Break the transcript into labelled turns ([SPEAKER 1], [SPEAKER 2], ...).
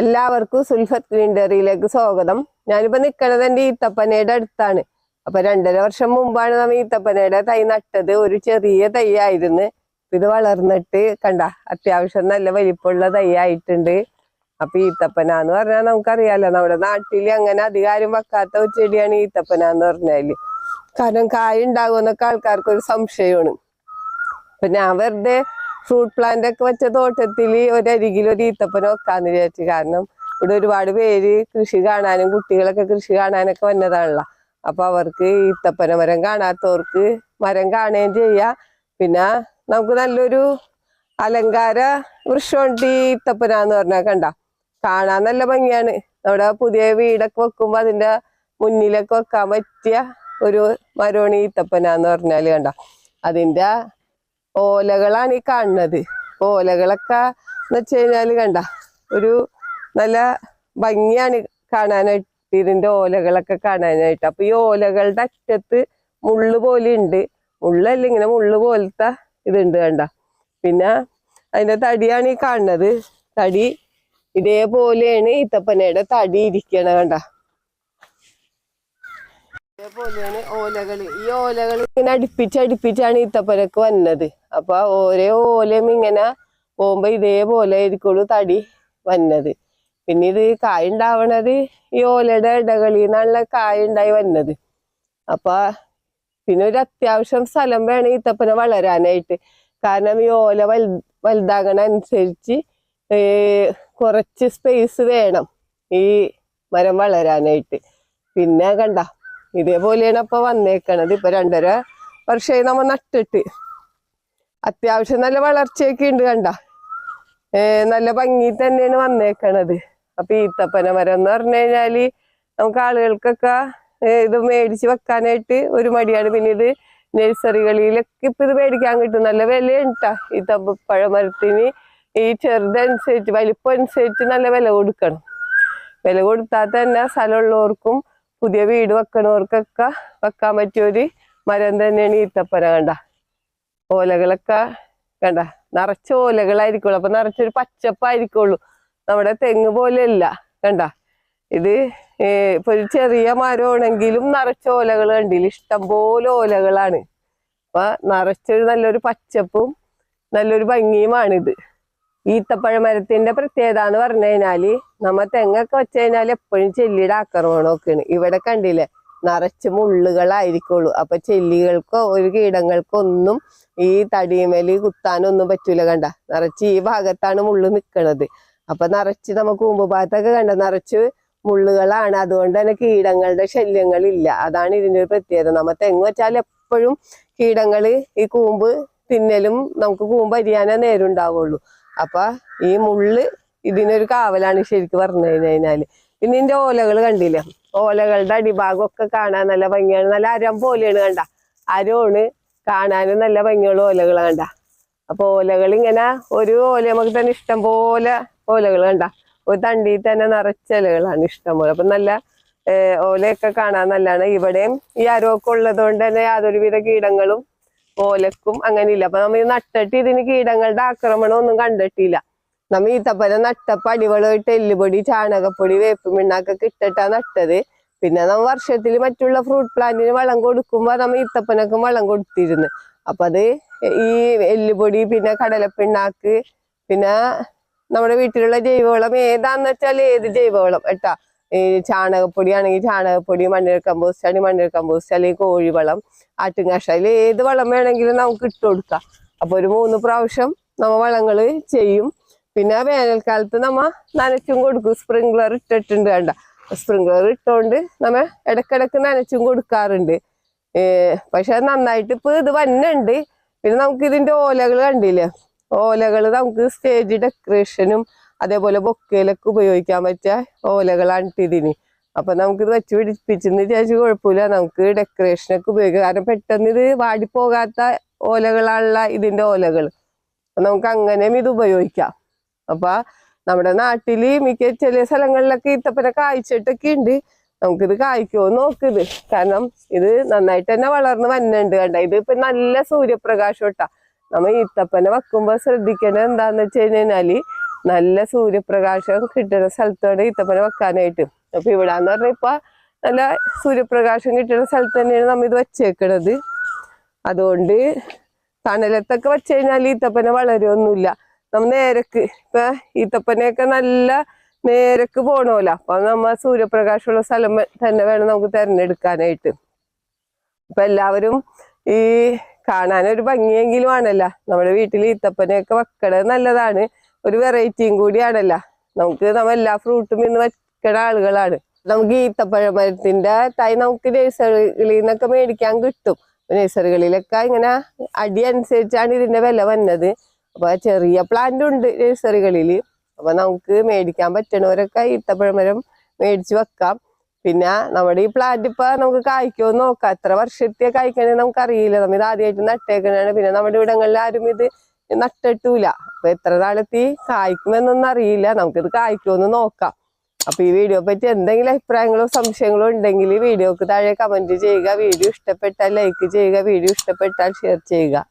[SPEAKER 1] എല്ലാവർക്കും സുൽഫത്ത് ഗ്രീൻഡറിയിലേക്ക് സ്വാഗതം. ഞാനിപ്പോ നിക്കണത് എന്റെ ഈത്തപ്പനയുടെ അടുത്താണ്. അപ്പൊ രണ്ടര വർഷം മുമ്പാണ് നമ്മ ഈത്തപ്പനയുടെ തൈ നട്ടത്. ഒരു ചെറിയ തൈ ആയിരുന്നു ഇത് വളർന്നിട്ട് കണ്ട അത്യാവശ്യം നല്ല വലിപ്പമുള്ള തൈ ആയിട്ടുണ്ട് അപ്പൊ ഈത്തപ്പന എന്ന് പറഞ്ഞാൽ നമുക്കറിയാലോ നമ്മുടെ നാട്ടിൽ അങ്ങനെ അധികാരം വെക്കാത്ത ഒരു ചെടിയാണ് ഈത്തപ്പന എന്ന് പറഞ്ഞാൽ കാരണം കായ ഉണ്ടാകുമെന്നൊക്കെ ആൾക്കാർക്ക് ഒരു സംശയമാണ്. അപ്പൊ ഞാൻ വെറുതെ ഫ്രൂട്ട് പ്ലാന്റ് ഒക്കെ വെച്ച തോട്ടത്തിൽ ഒരരികിൽ ഒരു ഈത്തപ്പന വെക്കാന്ന് വിചാരിച്ചു. കാരണം ഇവിടെ ഒരുപാട് പേര് കൃഷി കാണാനും കുട്ടികളൊക്കെ കൃഷി കാണാനൊക്കെ വന്നതാണല്ലോ. അപ്പൊ അവർക്ക് ഈത്തപ്പന മരം കാണാത്തവർക്ക് മരം കാണുകയും ചെയ്യാം. പിന്നെ നമുക്ക് നല്ലൊരു അലങ്കാര വൃക്ഷമുണ്ട് ഈ ഈത്തപ്പന എന്ന് പറഞ്ഞാൽ കണ്ട? കാണാൻ നല്ല ഭംഗിയാണ്. നമ്മുടെ പുതിയ വീടൊക്കെ വെക്കുമ്പോ അതിന്റെ മുന്നിലൊക്കെ വെക്കാൻ പറ്റിയ ഒരു മരമാണ് ഈത്തപ്പന എന്ന് പറഞ്ഞാൽ കണ്ട? അതിന്റെ ഓലകളാണ് ഈ കാണുന്നത്. ഓലകളൊക്കെ എന്ന് വെച്ച് കഴിഞ്ഞാൽ കണ്ട ഒരു നല്ല ഭംഗിയാണ് കാണാനായിട്ട് ഇതിന്റെ ഓലകളൊക്കെ കാണാനായിട്ട്. അപ്പൊ ഈ ഓലകളുടെ അറ്റത്ത് മുള്ള് പോലെ ഉണ്ട്. മുള്ളല്ല ഇങ്ങനെ മുള്ള് പോലത്തെ ഇതുണ്ട് കണ്ട. പിന്നെ അതിന്റെ തടിയാണ് ഈ കാണുന്നത്. തടി ഇതേപോലെയാണ് ഈത്തപ്പനയുടെ തടി ഇരിക്കണ കണ്ട. ഇതേപോലെയാണ് ഓലകൾ. ഈ ഓലകൾ ഇങ്ങനെ അടുപ്പിച്ച് അടുപ്പിച്ചാണ് ഈത്തപ്പനക്ക് വന്നത്. അപ്പൊ ഓരോ ഓലയും ഇങ്ങനെ പോകുമ്പോ ഇതേപോലെ ആയിരിക്കുള്ളൂ തടി വന്നത്. പിന്നെ ഇത് കായ ഉണ്ടാവണത് ഈ ഓലയുടെ ഇടകളിൽ നിന്നുള്ള കായ ഉണ്ടായി വന്നത്. അപ്പൊ പിന്നെ ഒരു അത്യാവശ്യം സ്ഥലം വേണം ഈത്തപ്പന വളരാനായിട്ട്. കാരണം ഈ ഓല വൽ വലുതാകണ അനുസരിച്ച് കുറച്ച് സ്പേസ് വേണം ഈ മരം വളരാനായിട്ട്. പിന്നെ കണ്ട ഇതേപോലെയാണ് അപ്പൊ വന്നേക്കണത്. ഇപ്പൊ രണ്ടര വർഷമായി നമ്മ നട്ടിട്ട്. അത്യാവശ്യം നല്ല വളർച്ചയൊക്കെ ഉണ്ട് കണ്ട. നല്ല ഭംഗി തന്നെയാണ് വന്നേക്കണത്. അപ്പൊ ഈത്തപ്പന മരം എന്ന് പറഞ്ഞു കഴിഞ്ഞാൽ നമുക്ക് ആളുകൾക്കൊക്കെ ഇത് മേടിച്ച് വെക്കാനായിട്ട് ഒരു മടിയാണ്. പിന്നെ ഇത് നഴ്സറികളിലൊക്കെ ഇപ്പൊ ഇത് മേടിക്കാൻ കിട്ടും. നല്ല വിലയുണ്ടാ ഈ പഴമരത്തിന് ഈ ചെറുതനുസരിച്ച് വലിപ്പം അനുസരിച്ച് നല്ല വില കൊടുക്കണം. വില കൊടുത്താൽ തന്നെ സ്ഥലമുള്ളവർക്കും പുതിയ വീട് വെക്കണവർക്കൊക്കെ വെക്കാൻ പറ്റിയ ഒരു മരം തന്നെയാണ് ഈത്തപ്പന കണ്ട? ഓലകളൊക്കെ കണ്ട? നിറച്ച ഓലകളായിരിക്കുള്ളൂ. അപ്പൊ നിറച്ചൊരു പച്ചപ്പായിരിക്കുള്ളൂ. നമ്മുടെ തെങ്ങ് പോലെയല്ല കണ്ട? ഇത് ഇപ്പൊ ഒരു ചെറിയ മരമാണെങ്കിലും നിറച്ച ഓലകൾ കണ്ടില്ല? ഇഷ്ടം പോലെ ഓലകളാണ്. അപ്പൊ നിറച്ചൊരു നല്ലൊരു പച്ചപ്പും നല്ലൊരു ഭംഗിയുമാണിത് ഈത്തപ്പഴ മരത്തിന്റെ പ്രത്യേകത എന്ന് പറഞ്ഞു കഴിഞ്ഞാൽ നമ്മ തെങ്ങൊക്കെ വെച്ച് കഴിഞ്ഞാൽ എപ്പോഴും ചെല്ലിയുടെ ആക്രമണമൊക്കെയാണ് ഇവിടെ കണ്ടില്ലേ? നിറച്ച് മുള്ളുകളായിരിക്കുള്ളൂ. അപ്പൊ ചെല്ലികൾക്കോ ഒരു കീടങ്ങൾക്കോ ഒന്നും ഈ തടിമേൽ കുത്താനൊന്നും പറ്റൂല കണ്ട. നിറച്ച് ഈ ഭാഗത്താണ് മുള്ളു നിക്കണത്. അപ്പൊ നിറച്ച് നമുക്ക് മുമ്പ് ഭാഗത്തൊക്കെ കണ്ട നിറച്ച് മുള്ളുകളാണ്. അതുകൊണ്ട് തന്നെ കീടങ്ങളുടെ ശല്യങ്ങളില്ല. അതാണ് ഇതിന്റെ ഒരു പ്രത്യേകത. നമ്മ തെങ്ങ് വെച്ചാൽ എപ്പോഴും കീടങ്ങൾ ഈ കൂമ്പ് തിന്നലും നമുക്ക് കൂമ്പ് അരിയാനേ നേരുണ്ടാവുള്ളൂ അപ്പൊ ഈ മുള്ള് ഇതിനൊരു കാവലാണ് ശരിക്കും പറഞ്ഞു കഴിഞ്ഞാൽ. പിന്നെ ഇതിന്റെ ഓലകൾ കണ്ടില്ലേ. ഓലകളുടെ അടിഭാഗമൊക്കെ കാണാൻ നല്ല ഭംഗിയാണ്. നല്ല അരം പോലെയാണ് കണ്ട. അരമാണ് കാണാനും നല്ല ഭംഗിയുള്ള ഓലകൾ കണ്ട. അപ്പൊ ഓലകൾ ഇങ്ങനെ ഒരു ഓല നമുക്ക് തന്നെ ഇഷ്ടം പോലെ ഓലകൾ കണ്ട. ഒരു തണ്ടിയിൽ തന്നെ നിറച്ച ഇലകളാണ് ഇഷ്ടം പോലെ. അപ്പൊ നല്ല ഓലയൊക്കെ കാണാൻ നല്ലതാണ്. ഇവിടെയും ഈ അരമൊക്കെ ഉള്ളത് കൊണ്ട് തന്നെ യാതൊരുവിധ കീടങ്ങളും ഓലക്കും അങ്ങനെ ഇല്ല അപ്പൊ നമ്മ ഈ നട്ടിട്ട് ഇതിന് കീടങ്ങളുടെ ആക്രമണം ഒന്നും കണ്ടിട്ടില്ല. നമ്മ ഈത്തപ്പന നട്ടപ്പ അടിവളമായിട്ട് എല്ലുപൊടി ചാണകപ്പൊടി വേപ്പ് മിണ്ണാക്ക ഇട്ടിട്ടാ നട്ടത്. പിന്നെ നമ്മ വർഷത്തിൽ മറ്റുള്ള ഫ്രൂട്ട് പ്ലാന്റിന് വളം കൊടുക്കുമ്പോ നമ്മ ഈത്തപ്പനക്കും വളം കൊടുത്തിരുന്നു. അപ്പൊ അത് ഈ എല്ലുപൊടി പിന്നെ കടലപ്പിണ്ണാക്ക് പിന്നെ നമ്മുടെ വീട്ടിലുള്ള ജൈവവളം ഏതാന്ന് വെച്ചാൽ ഏത് ജൈവവളം കേട്ടാ? ഈ ചാണകപ്പൊടി ആണെങ്കിൽ ചാണകപ്പൊടി മണ്ണിര കമ്പോസ്റ്റ് ആണെങ്കിൽ മണ്ണിര കമ്പോസ്റ്റ് അല്ലെങ്കിൽ കോഴിവളം ആട്ടുംകാഷ അതിൽ ഏത് വളം വേണമെങ്കിലും നമുക്ക് ഇട്ട് കൊടുക്കാം. അപ്പൊ ഒരു മൂന്ന് പ്രാവശ്യം നമ്മ വളങ്ങൾ ചെയ്യും. പിന്നെ വേനൽക്കാലത്ത് നമ്മ നനച്ചും കൊടുക്കും. സ്പ്രിംഗ്ലർ ഇട്ടിട്ടുണ്ട് വേണ്ട സ്പ്രിംഗ്ലർ ഇട്ടുകൊണ്ട് നമ്മ ഇടക്കിടക്ക് നനച്ചും കൊടുക്കാറുണ്ട്. പക്ഷെ നന്നായിട്ട് ഇപ്പൊ ഇത് വന്നുണ്ട്. പിന്നെ നമുക്ക് ഇതിന്റെ ഓലകൾ കണ്ടില്ലേ? ഓലകൾ നമുക്ക് സ്റ്റേജ് ഡെക്കറേഷനും അതേപോലെ ബൊക്കയിലൊക്കെ ഉപയോഗിക്കാൻ പറ്റിയ ഓലകളാണ് ഇതിന് അപ്പൊ നമുക്കിത് വെച്ച് പിടിപ്പിച്ചെന്ന് വിചാരിച്ച് കുഴപ്പമില്ല. നമുക്ക് ഡെക്കറേഷനൊക്കെ ഉപയോഗിക്കാം. കാരണം പെട്ടെന്ന് ഇത് വാടിപ്പോകാത്ത ഓലകളാണുള്ള ഇതിന്റെ ഓലകൾ. നമുക്ക് അങ്ങനെയും ഇത് ഉപയോഗിക്കാം. അപ്പൊ നമ്മുടെ നാട്ടിൽ മിക്ക ചില സ്ഥലങ്ങളിലൊക്കെ ഇത്തപ്പന കായ്ച്ചിട്ടൊക്കെ ഉണ്ട് നമുക്കിത് കായ്ക്കുമോ നോക്കിത് കാരണം ഇത് നന്നായിട്ട് തന്നെ വളർന്ന് വന്നുണ്ട് കണ്ട. ഇത് ഇപ്പൊ നല്ല സൂര്യപ്രകാശം ഇട്ടാ നമ്മ ഈത്തപ്പന വെക്കുമ്പോ ശ്രദ്ധിക്കേണ്ടത് എന്താന്ന് വെച്ച് കഴിഞ്ഞാൽ നല്ല സൂര്യപ്രകാശം കിട്ടുന്ന സ്ഥലത്താണ് ഈത്തപ്പന വെക്കാനായിട്ട്. അപ്പൊ ഇവിടെ എന്ന് പറഞ്ഞാൽ ഇപ്പൊ നല്ല സൂര്യപ്രകാശം കിട്ടുന്ന സ്ഥലത്ത് തന്നെയാണ് നമ്മ ഇത് വെച്ചേക്കണത്. അതുകൊണ്ട് തണലത്തൊക്കെ വെച്ച് കഴിഞ്ഞാൽ ഈത്തപ്പന വളരുമൊന്നുമില്ല നമ്മ നേരക്ക് ഇപ്പൊ ഈത്തപ്പനയൊക്കെ നല്ല നേരക്ക് പോണോല. അപ്പൊ നമ്മ സൂര്യപ്രകാശമുള്ള സ്ഥലം തന്നെ വേണം നമുക്ക് തിരഞ്ഞെടുക്കാനായിട്ട്. അപ്പൊ എല്ലാവരും ഈ കാണാനൊരു ഭംഗിയെങ്കിലും ആണല്ല. നമ്മുടെ വീട്ടിൽ ഈത്തപ്പനയൊക്കെ വെക്കണത് നല്ലതാണ്. ഒരു വെറൈറ്റിയും കൂടിയാണല്ല. നമുക്ക് നമ്മ എല്ലാ ഫ്രൂട്ടും ഇന്ന് വയ്ക്കണ ആളുകളാണ്. നമുക്ക് ഈത്തപ്പഴ മരത്തിന്റെ തൈ നമുക്ക് നഴ്സറികളിൽ നിന്നൊക്കെ മേടിക്കാൻ കിട്ടും. നഴ്സറികളിലൊക്കെ ഇങ്ങനെ അടി അനുസരിച്ചാണ് ഇതിന്റെ വില വന്നത്. അപ്പൊ ചെറിയ പ്ലാന്റ് ഉണ്ട് നഴ്സറികളിൽ അപ്പൊ നമുക്ക് മേടിക്കാൻ പറ്റണവരൊക്കെ ഈത്തപ്പഴമരം മേടിച്ച് വെക്കാം. പിന്നെ നമ്മുടെ ഈ പ്ലാന്റ് ഇപ്പൊ നമുക്ക് കായ്ക്കുമോ നോക്കാം. എത്ര വർഷത്തെ കായ്ക്കണേ നമുക്ക് അറിയില്ല നമ്മ ഇത് ആദ്യമായിട്ട് നട്ടേക്കണാണ് പിന്നെ നമ്മുടെ ഇവിടങ്ങളിൽ ആരും ഇത് നട്ടിട്ടൂല. അപ്പൊ എത്ര നാളെത്തി കായ്ക്കുമെന്നൊന്നും അറിയില്ല നമുക്കിത് കായ്ക്കുമെന്ന് നോക്കാം. അപ്പൊ ഈ വീഡിയോ പറ്റി എന്തെങ്കിലും അഭിപ്രായങ്ങളോ സംശയങ്ങളോ ഉണ്ടെങ്കിൽ വീഡിയോക്ക് താഴെ കമന്റ് ചെയ്യുക. വീഡിയോ ഇഷ്ടപ്പെട്ടാൽ ലൈക്ക് ചെയ്യുക. വീഡിയോ ഇഷ്ടപ്പെട്ടാൽ ഷെയർ ചെയ്യുക.